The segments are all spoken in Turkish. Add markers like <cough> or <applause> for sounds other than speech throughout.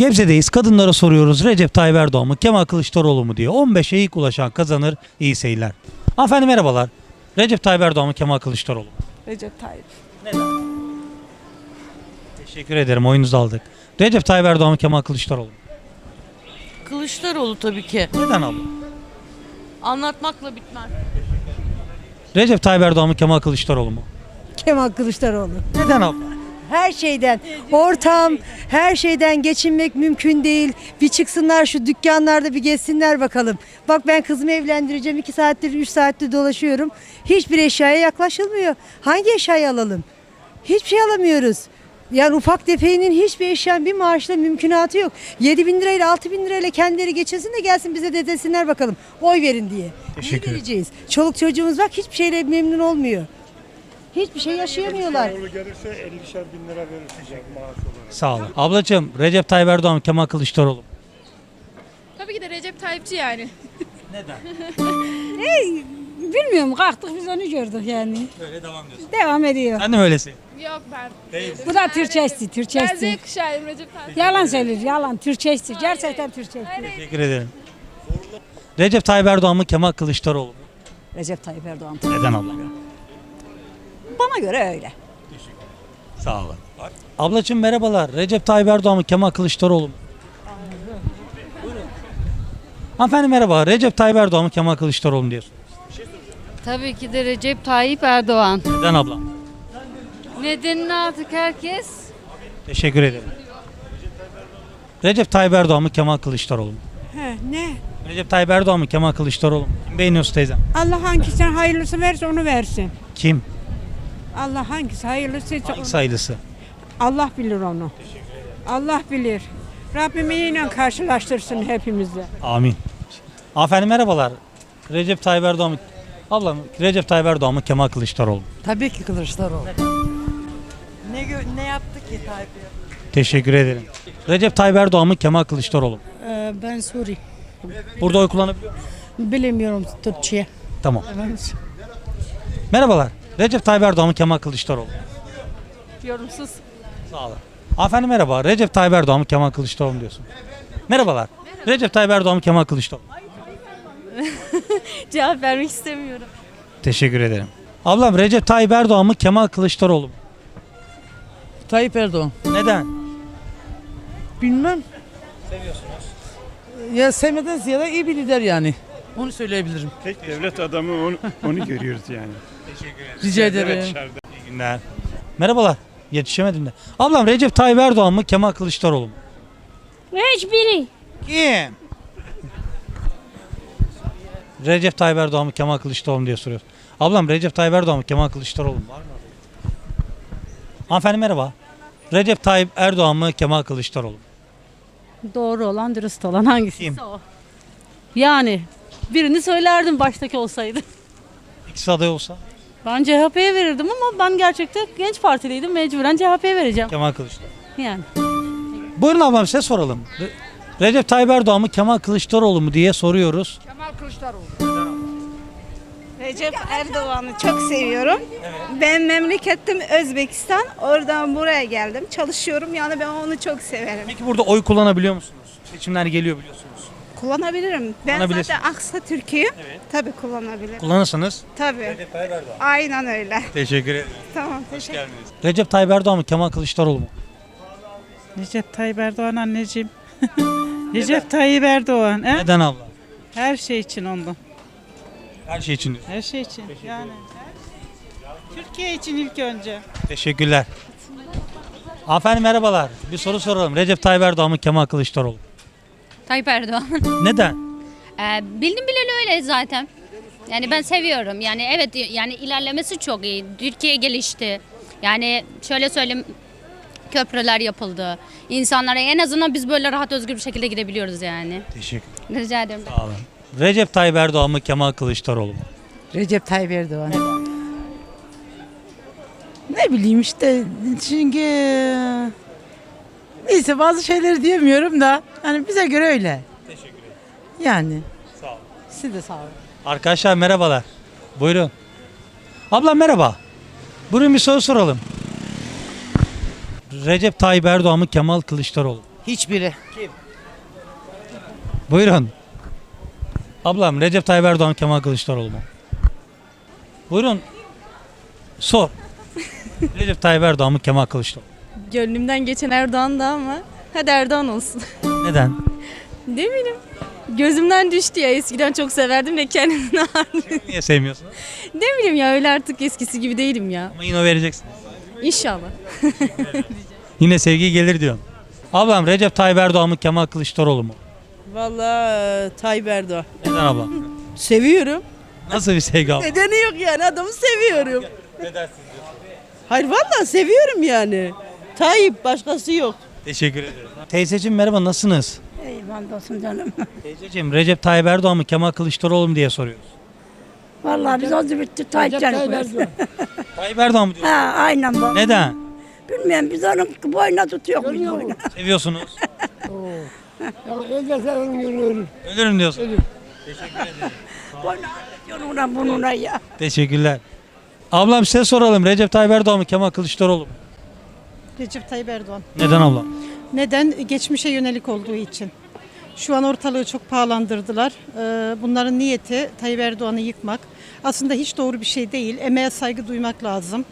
Gebze'deyiz. Kadınlara soruyoruz. Recep Tayyip Erdoğan mı, Kemal Kılıçdaroğlu mu diye. 15'e ilk ulaşan kazanır. İyi seyirler. Hanımefendi merhabalar. Recep Tayyip Erdoğan mı, Kemal Kılıçdaroğlu mu? Recep Tayyip. Teşekkür ederim. Oyunuzu aldık. Recep Tayyip Erdoğan mı, Kemal Kılıçdaroğlu mu? Kılıçdaroğlu tabii ki. Neden abla? Anlatmakla bitmez. Recep Tayyip Erdoğan mı, Kemal Kılıçdaroğlu mu? Kemal Kılıçdaroğlu. Neden abla? Her şeyden, ortam, her şeyden geçinmek mümkün değil. Bir çıksınlar şu dükkanlarda bir gezsinler bakalım. Bak ben kızımı evlendireceğim. 2 saattir, 3 saattir dolaşıyorum. Hiçbir eşyaya yaklaşılmıyor. Hangi eşyayı alalım? Hiçbir şey alamıyoruz. Yani ufak tefeğinin hiçbir eşyanın bir maaşla mümkünatı yok. 7 bin lirayla 6 bin lirayla kendileri geçirsin de gelsin bize de desinler bakalım. Oy verin diye. Teşekkür ederim. vereceğiz? Çoluk çocuğumuz bak hiçbir şeyle memnun olmuyor. Hiçbir şey yaşayamıyorlar. Oğlu gelirse 50'şer bin lira verecek maaş olarak. Sağ olun. Ablacığım Recep Tayyip Erdoğan mı, Kemal Kılıçdaroğlu mu? Tabii ki de Recep Tayyipçi yani. Neden? <laughs> Bilmiyorum kalktık biz onu gördük yani. Öyle devam diyorsun. Devam ediyor. Sen de mi öylesin? Yok ben. Bu da Türkçesi, Ben Türkçesi. Z kuşağıyım Recep Tayyip. Yalan söylüyor, yalan. Türkçesi, gerçekten Türkçesi. Teşekkür ederim. Recep Tayyip Erdoğan mı, Kemal Kılıçdaroğlu mu? Recep Tayyip Erdoğan. Neden abla? Bana göre öyle. Sağ olun. Ablacığım merhabalar. Recep Tayyip Erdoğan mı, Kemal Kılıçdaroğlu mu? Buyurun. Hanımefendi merhaba. Recep Tayyip Erdoğan mı, Kemal Kılıçdaroğlu mu diyorsun? Tabii ki de Recep Tayyip Erdoğan. Neden abla? Nedenini artık herkes Teşekkür ederim. Recep Tayyip Erdoğan mı, Kemal Kılıçdaroğlu mu? He, ne? Recep Tayyip Erdoğan mı, Kemal Kılıçdaroğlu mu? Kim beğeniyorsun teyzem? Allah hangisine hayırlısı verse onu versin. Kim? Allah hangisi hayırlısı Hangi sayılısı? Allah bilir onu. Allah bilir. Rabbim iyiyle karşılaştırsın hepimizi. Amin. Hanımefendi merhabalar. Recep Tayyip Erdoğan mı? Ablam Recep Tayyip Erdoğan mı, Kemal Kılıçdaroğlu mu? Tabii ki Kılıçdaroğlu. Ne, gö- ne yaptı ki Tayyip Teşekkür ederim. Recep Tayyip Erdoğan mı, Kemal Kılıçdaroğlu mu? Ee, ben Suri. Burada oy kullanabiliyor musun? Bilemiyorum Türkçe. Tamam. Merhabalar. Recep Tayyip Erdoğan mı, Kemal Kılıçdaroğlu mu? Yorumsuz. Sağ olun. Hanımefendi merhaba. Recep Tayyip Erdoğan mı, Kemal Kılıçdaroğlu mu diyorsun? Merhabalar. Recep Tayyip Erdoğan mı, Kemal Kılıçdaroğlu mu? <laughs> Cevap vermek istemiyorum. Teşekkür ederim. Ablam Recep Tayyip Erdoğan mı, Kemal Kılıçdaroğlu mu? Tayyip Erdoğan. Neden? Bilmem. Seviyorsunuz. Ya sevmeden ziyade iyi bir lider yani. Onu söyleyebilirim. Tek devlet adamı onu, onu görüyoruz yani. <laughs> Rica ederim. İyi günler. Merhabalar. Yetişemedim de. Ablam Recep Tayyip Erdoğan mı, Kemal Kılıçdaroğlu mu? Hiçbiri. Kim? Recep Tayyip Erdoğan mı, Kemal Kılıçdaroğlu mu diye soruyoruz. Ablam Recep Tayyip Erdoğan mı, Kemal Kılıçdaroğlu mu? Var mı? Hanımefendi merhaba. Recep Tayyip Erdoğan mı, Kemal Kılıçdaroğlu mu? Doğru olan, dürüst olan hangisi Kim? o. Yani birini söylerdim baştaki olsaydı. İkisi aday olsa Ben CHP'ye verirdim ama ben gerçekten genç partiliydim. Mecburen CHP'ye vereceğim. Kemal Kılıçdaroğlu. Yani. Buyurun ablam size soralım. Re- Recep Tayyip Erdoğan mı, Kemal Kılıçdaroğlu mu diye soruyoruz. Recep Erdoğan'ı çok seviyorum. Ben memleketim Özbekistan. Oradan buraya geldim. Çalışıyorum yani ben onu çok severim. Peki burada oy kullanabiliyor musunuz? Seçimler geliyor biliyorsunuz. Kullanabilirim. Ben zaten Aksa Türkiye'yim. Tabii kullanabilirim. Kullanırsanız. Tabii. Aynen öyle. Teşekkür ederim. Tamam teşekkür Recep Tayyip Erdoğan mı, Kemal Kılıçdaroğlu mu? Recep Tayyip Erdoğan anneciğim. <laughs> Recep Tayyip Erdoğan. He? Neden abla? Her şey için ondan. Her şey için diyorsun. Her şey için. Yani. Türkiye için ilk önce. Teşekkürler. Hanımefendi merhabalar. Bir soru soralım. Recep Tayyip Erdoğan mı, Kemal Kılıçdaroğlu mu? Tayyip Erdoğan. <laughs> Neden? Ee, bildim bileli öyle zaten. Yani ben seviyorum. Yani evet yani ilerlemesi çok iyi. Türkiye gelişti. Yani şöyle söyleyeyim köprüler yapıldı. İnsanlara en azından biz böyle rahat özgür bir şekilde gidebiliyoruz yani. Teşekkür Rica ederim. Sağ olun. Recep Tayyip Erdoğan mı, Kemal Kılıçdaroğlu mu? Recep Tayyip Erdoğan. Ne bileyim işte çünkü neyse bazı şeyleri diyemiyorum da hani bize göre öyle. Teşekkür ederim. Yani. Sağ olun. Siz de sağ olun. Arkadaşlar merhabalar. Buyurun. Ablam merhaba. Buyurun bir soru soralım. Recep Tayyip Erdoğan mı, Kemal Kılıçdaroğlu? Hiçbiri. Buyurun. Ablam Recep Tayyip Erdoğan Kemal Kılıçdaroğlu mu? Buyurun. Sor. <laughs> Recep Tayyip Erdoğan mı Kemal Kılıçdaroğlu? Gönlümden geçen Erdoğan da ama hadi Erdoğan olsun. <laughs> Neden? ne bileyim. Gözümden düştü ya eskiden çok severdim de kendimden <laughs> Niye sevmiyorsun? Ne bileyim ya öyle artık eskisi gibi değilim ya. Ama yine o vereceksin. İnşallah. Yine sevgi gelir diyorsun. Ablam Recep Tayyip Erdoğan mı Kemal Kılıçdaroğlu mu? Vallahi Tayyip Erdoğan. Neden abla? Seviyorum. Nasıl bir sevgi abla? Nedeni yok yani adamı seviyorum. Hayır vallahi seviyorum yani. Tayyip başkası yok. Teşekkür ederim. Teyzeciğim merhaba nasılsınız? Eyvallah olsun canım. <laughs> Teyzeciğim Recep Tayyip Erdoğan mı Kemal Kılıçdaroğlu mu diye soruyoruz. Vallahi biz oldu bitti Tayyip canım. <laughs> Tayyip Erdoğan mı diyorsun? Ha aynen bu. Neden? Bilmiyorum biz onun boyuna tutuyor biz boyuna. <laughs> Seviyorsunuz. Ölürüm diyorsun. Boyuna tutuyor ona bununa ya. Teşekkürler. Ablam size soralım. Recep Tayyip Erdoğan mı Kemal Kılıçdaroğlu mu? Recep Tayyip Erdoğan. Neden ablam? Neden? Geçmişe yönelik olduğu için. Şu an ortalığı çok pahalandırdılar. Ee, Bunların niyeti Tayyip Erdoğan'ı yıkmak. Aslında hiç doğru bir şey değil. Emeğe saygı duymak lazım.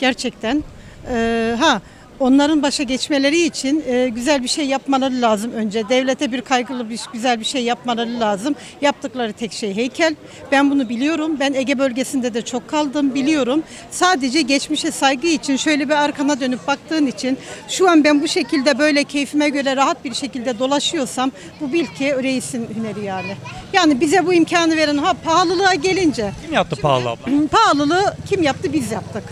Gerçekten. Ee, ha onların başa geçmeleri için e, güzel bir şey yapmaları lazım önce. Devlete bir kaygılı bir güzel bir şey yapmaları lazım. Yaptıkları tek şey heykel. Ben bunu biliyorum. Ben Ege bölgesinde de çok kaldım biliyorum. Sadece geçmişe saygı için şöyle bir arkana dönüp baktığın için şu an ben bu şekilde böyle keyfime göre rahat bir şekilde dolaşıyorsam bu bil ki reisin hüneri yani. Yani bize bu imkanı veren ha pahalılığa gelince Kim yaptı pahalı abla? pahalılığı kim yaptı biz yaptık.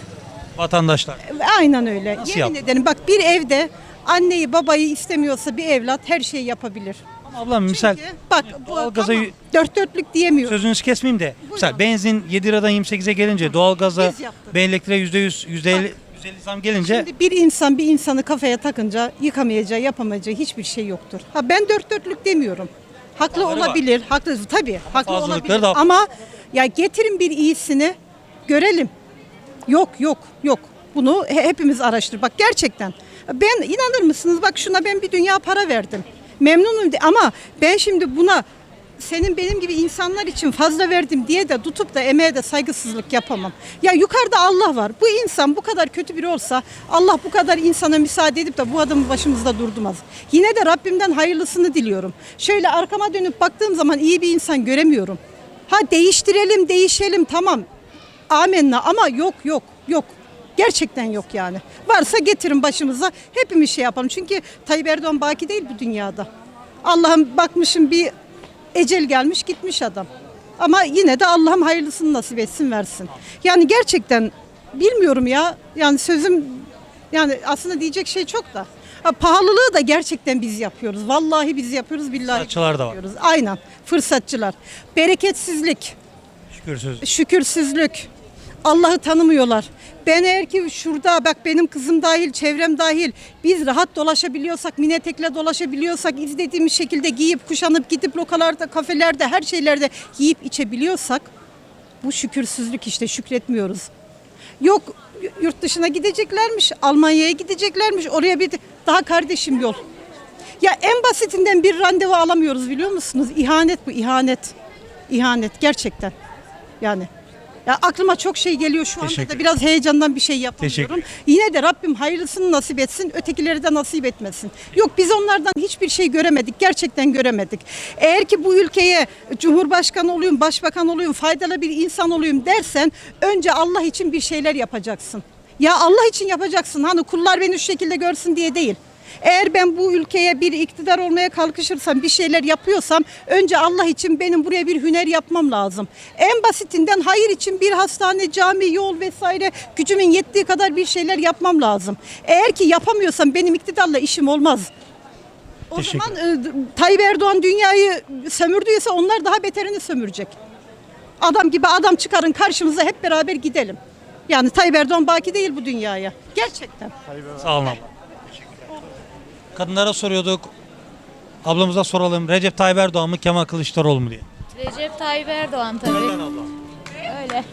Vatandaşlar. Aynen öyle. Nasıl Yemin yaptın? ederim bak bir evde anneyi babayı istemiyorsa bir evlat her şeyi yapabilir. Ama ablam misal Çünkü bak bu doğalgaza tamam, dört dörtlük diyemiyorum. sözünüzü kesmeyeyim de. Misal benzin 7 liradan 28'e gelince doğalgaza Biz yaptık. ve elektriğe %100, %50, %50 zam gelince Şimdi bir insan bir insanı kafaya takınca yıkamayacağı, yapamayacağı hiçbir şey yoktur. Ha ben dört dörtlük demiyorum. Haklı Hataları var. olabilir. Haklı tabii. Haklı fazlalıkları olabilir. da- Ama ya getirin bir iyisini görelim. Yok yok yok. Bunu he- hepimiz araştır. Bak gerçekten. Ben inanır mısınız? Bak şuna ben bir dünya para verdim. Memnunum de, ama ben şimdi buna senin benim gibi insanlar için fazla verdim diye de tutup da emeğe de saygısızlık yapamam. Ya yukarıda Allah var. Bu insan bu kadar kötü biri olsa Allah bu kadar insana müsaade edip de bu adamı başımızda durdurmaz. Yine de Rabbimden hayırlısını diliyorum. Şöyle arkama dönüp baktığım zaman iyi bir insan göremiyorum. Ha değiştirelim, değişelim tamam. Amenna ama yok yok yok. Gerçekten yok yani. Varsa getirin başımıza hepimiz şey yapalım. Çünkü Tayyip Erdoğan baki değil bu dünyada. Allah'ım bakmışım bir ecel gelmiş gitmiş adam. Ama yine de Allah'ım hayırlısını nasip etsin versin. Yani gerçekten bilmiyorum ya. Yani sözüm yani aslında diyecek şey çok da. Ha, pahalılığı da gerçekten biz yapıyoruz. Vallahi biz yapıyoruz billahi. biz Fırsatçılar da var. yapıyoruz. Aynen. Fırsatçılar. Bereketsizlik şükürsüz. şükürsüzlük. Allah'ı tanımıyorlar. Ben eğer ki şurada bak benim kızım dahil, çevrem dahil biz rahat dolaşabiliyorsak, mini etekle dolaşabiliyorsak, izlediğimiz şekilde giyip kuşanıp gidip lokalarda, kafelerde, her şeylerde yiyip içebiliyorsak bu şükürsüzlük işte şükretmiyoruz. Yok yurt dışına gideceklermiş, Almanya'ya gideceklermiş, oraya bir daha kardeşim yol. Ya en basitinden bir randevu alamıyoruz biliyor musunuz? İhanet bu, ihanet. İhanet gerçekten. Yani ya aklıma çok şey geliyor şu anda Teşekkür da biraz heyecandan bir şey yapamıyorum. Teşekkür. Yine de Rabbim hayırlısını nasip etsin, ötekileri de nasip etmesin. Yok biz onlardan hiçbir şey göremedik, gerçekten göremedik. Eğer ki bu ülkeye Cumhurbaşkanı olayım, Başbakan olayım, faydalı bir insan olayım dersen önce Allah için bir şeyler yapacaksın. Ya Allah için yapacaksın. Hani kullar beni şu şekilde görsün diye değil. Eğer ben bu ülkeye bir iktidar olmaya kalkışırsam, bir şeyler yapıyorsam önce Allah için benim buraya bir hüner yapmam lazım. En basitinden hayır için bir hastane, cami, yol vesaire gücümün yettiği kadar bir şeyler yapmam lazım. Eğer ki yapamıyorsam benim iktidarla işim olmaz. O Teşekkür zaman e, Tayyip Erdoğan dünyayı sömürdüyse onlar daha beterini sömürecek. Adam gibi adam çıkarın karşımıza hep beraber gidelim. Yani Tayyip Erdoğan baki değil bu dünyaya. Gerçekten. Sağ olun abla. Kadınlara soruyorduk. Ablamıza soralım. Recep Tayyip Erdoğan mı Kemal Kılıçdaroğlu mu diye. Recep Tayyip Erdoğan tabii. Neden? Öyle.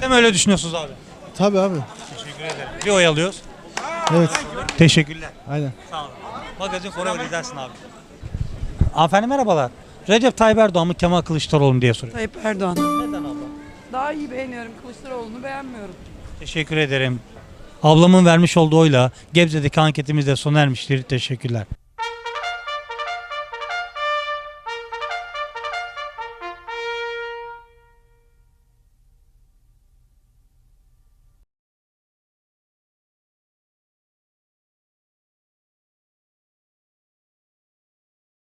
Değil öyle düşünüyorsunuz abi? Tabii abi. Teşekkür ederim. Bir oy alıyoruz. Evet. Teşekkürler. Aynen. Sağ olun. Magazin Forever izlersin abi. Hanımefendi merhabalar. Recep Tayyip Erdoğan mı Kemal Kılıçdaroğlu mu diye soruyor. Tayyip Erdoğan. Neden abla? Daha iyi beğeniyorum. Kılıçdaroğlu'nu beğenmiyorum. Teşekkür ederim. Ablamın vermiş olduğu oyla Gebze'deki anketimiz de sona ermiştir. Teşekkürler.